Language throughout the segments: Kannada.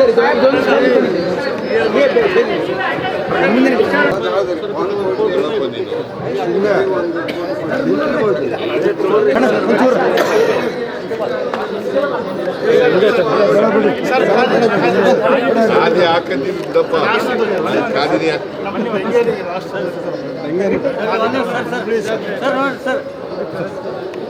ಇನ್ನೊಂದು ಸ್ಟಾರ್ಟ್ ಸರ್ ಇದು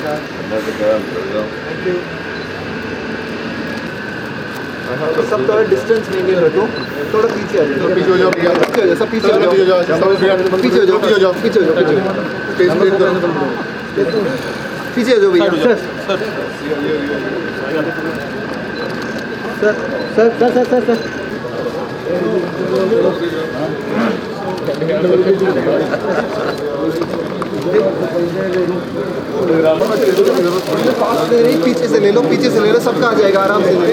Another guy in Brazil. Thank you. सब थोड़ा डिस्टेंस मेंटेन रखो थोड़ा पीछे आ जाओ पीछे हो जाओ भैया पीछे हो जाओ सब पीछे हो जाओ पीछे हो जाओ पीछे हो जाओ पीछे हो जाओ पीछे हो जाओ स्पेस क्रिएट करो पीछे हो जाओ भैया sir sir sir sir sir sir sir पीछे से ले लो पीछे से ले लो सबका आ जाएगा आराम से ले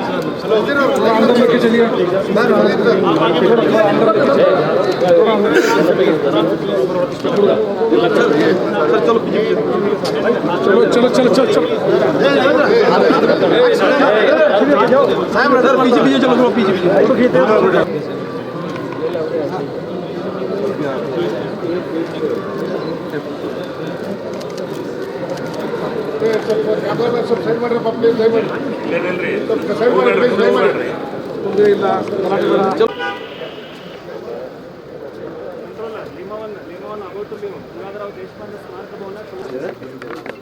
बुड़ कौन जो पीछे सर पीछे भी चलो पीछे सर पीछे चलो लाइन साथ में भैया सर पीछे पीछे चलो दारी चलो ತೊಂದರೆ ಇಲ್ಲ ನಿಮ್ಮವನ್ನ ನಿಮ್ಮವನ್ನ ಆಗೋತು ನೀವು ಗಂಗಾಧರರಾವ್ ದೇಶಪಾಂಡೆ ಸ್ಮಾರಕ ಭವನ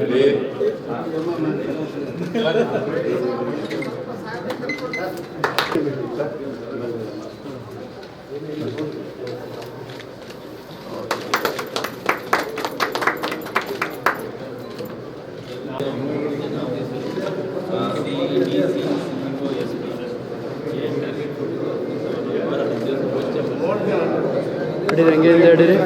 Ready? ಅಡಿರಿ ಹಂಗೆ ಹಿಂದೆ ಅಡಿರಿ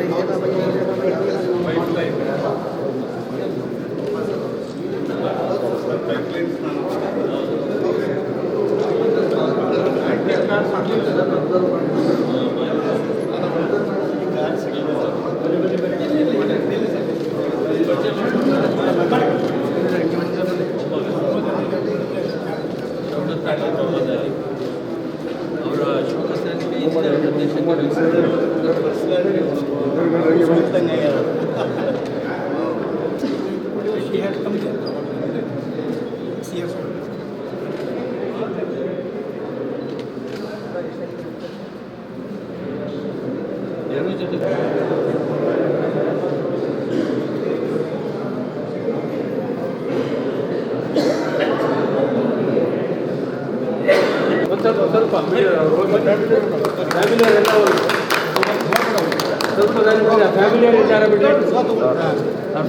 ಫ್ಯಾಮಿಲಿಯರ್ ಇದ್ದಾರೆ ಬಿಡಿ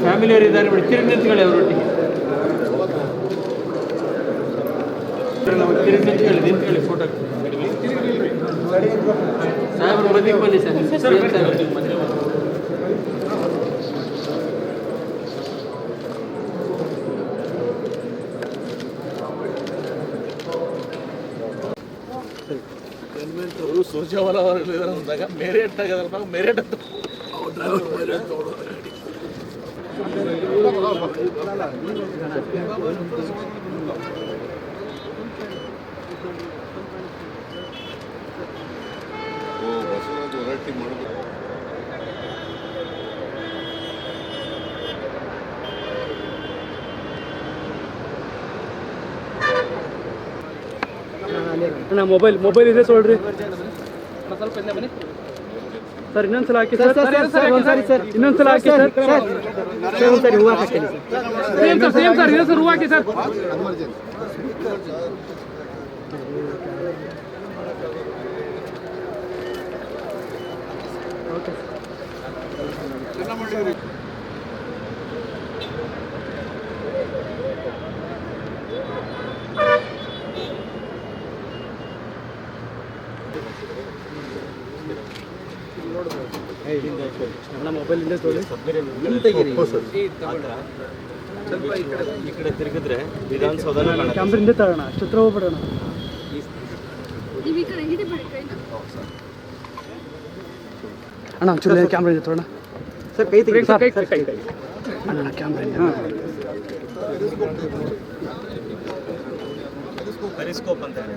ಫ್ಯಾಮಿಲಿಯರ್ ಇದ್ದಾರೆ ಬಿಡಿ ತಿರುಗಿ ನಿಂತ್ಕೊಳ್ಳಿ ಅವರೊಟ್ಟಿಗೆ ತಿರುಗಿ ನಿಂತ್ಕೊಳ್ಳಿ ನಿಂತ್ಕೊಳ್ಳಿ ಫೋಟೋ ಸಾಹೇಬ್ರು ಮದುವೆಗೆ ಬನ್ನಿ ಸರ್ ಅವರು ಸೋಜಾವಲ ಅವರು ಅಂದಾಗ ಮೇರೇಟ್ ತೆಗೆದ್ರಪ್ಪ ಮೇರೇಟ್ ಅಂತ ಅಣ್ಣ ಮೊಬೈಲ್ ಮೊಬೈಲ್ ಇದೆ ತೊಗೊಳ್ರಿ ಸರ್ ಇನ್ನೊಂದ್ಸಲ ಹಾಕಿ ಸರ್. ಸರ್ ಸರ್ ಇನ್ನೊಂದ್ಸಲ ಹಾಕಿ ಸರ್. ಸರಿ. ಹೂವು sir. Same sir same sir. ಇನ್ನೊಂದ್ಸಲ ಹೂ ಹಾಕಿ ಸರ್. ಅಣ್ಣ ಮೊಬೈಲ್ ಇಂದ ಸ್ವಲ್ಪ ಈ ಕಡೆ ತಿರುಗಿದ್ರೆ ವಿಧಾನಸೌಧನ ಕಾಣುತ್ತೆ. ಕ್ಯಾಮ್ರಿಂದ ತಗೋಣ. ಅಷ್ಟತ್ರ ಹೋಗ್ಬಿಡೋಣ. ಈ ಕಡೆ ಅಣ್ಣ ಒಂಚೂರು ಕ್ಯಾಮ್ರಾ ಇದೆ ತೋಣ ಸರ್ ಕೈ ತೆಗಿ ಸರ್, ಕೈ ಕೈ ಕೈ. ಅಣ್ಣ ಕ್ಯಾಮ್ರಾ ಇದೆ ಪೆರಿಸ್ಕೋಪ್ ಅಂತ ಹೇಳಿ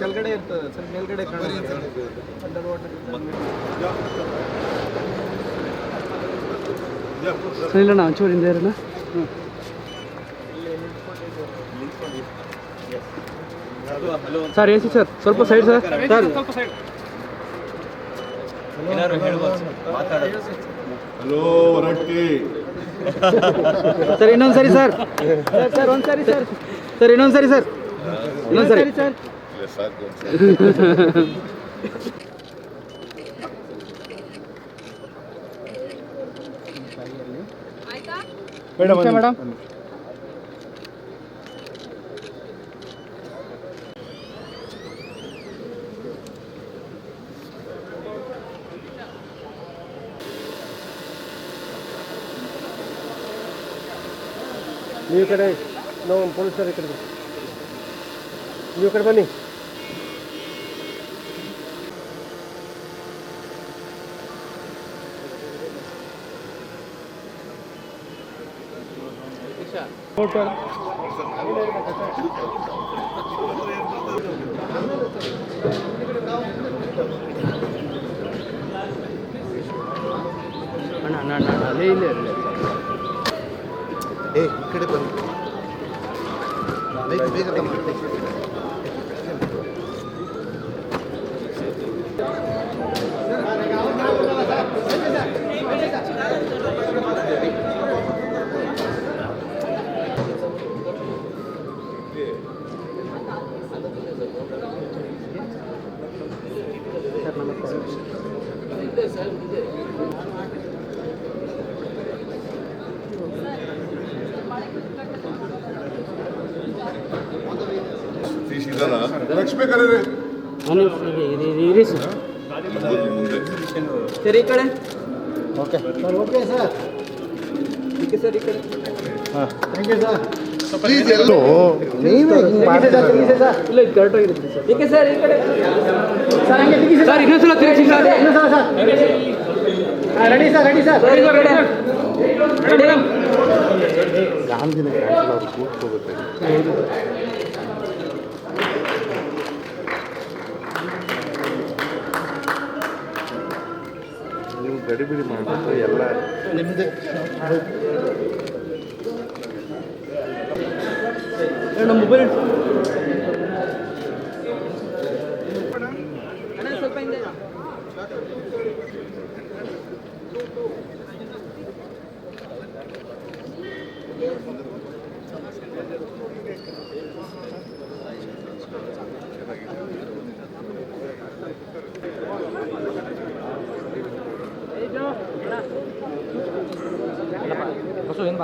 ಕೆಳಗಡೆ ಇರ್ತದೆ ಸರ್ ಮೇಲ್ಗಡೆ ಸರ್ ಇಲ್ಲ ಅಣ್ಣ ಒಂಚೂರು ಹಿಂದೆ ಇರೋಣ. ಸರ್ ಎ ಸಿ ಸರ್ ಸ್ವಲ್ಪ ಸೈಡ್ ಸರ್ ಸರ್ ಏನಾದ್ರು ಹೇಳ್ಬೋದು ಮಾತಾಡೋದು ಹಲೋ ಹೊರಟ್ಟಿ ಸರ್ ಇನ್ನೊಂದ್ಸರಿ ಸರ್ ಸರ್ ಒಂದ್ಸರಿ ಸರ್ ಸರ್ ಇನ್ನೊಂದ್ಸರಿ ಸರ್ ಇನ್ನೊಂದ್ಸರಿ ಸರ್ ಆಯ್ತಾ ಮೇಡಮ್ ನೀವು ಕಡೆ ನಾವು ಪೊಲೀಸರ ಕಡೆ ನೀವು ಕಡೆ ಬನ್ನಿ ಅಣ್ಣ ಅಣ್ಣ ಅಣ್ಣ, ಅಲ್ಲೇ ಇಲ್ಲೇ ಇರಲಿ கெடுப்பது. மிக மிக ಲಕ್ಷ್ಮೀ ಕರೀರಿ ಇರಿ ಸರ್. ಸರ್ ಈ ಕಡೆ. Okay. Sir okay sir. Okay sir ಈ ಕಡೆ. Thank you sir. ಇನ್ನೊಂದ್ಸಲ ತಿರುಗಿಸಿ ಸರ್. ಇನ್ನೊಂದ್ಸಲ sir. Ready sir ready sir. Ready ready ಗಡಿಬಿಡಿ ಮಾಡಬೇಕು ಎಲ್ಲ ನಿಮ್ಮದೇ ನಮ್ಮ ಮೊಬೈಲ್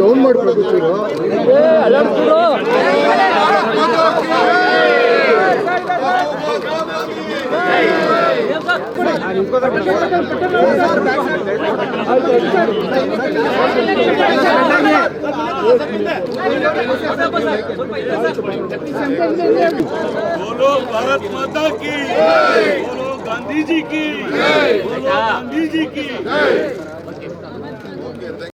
ಡೌನ್ ಮಾಡ್ಬೇಕು बोलो भारत माता की बोलो गांधी जी की बोलो गांधी जी की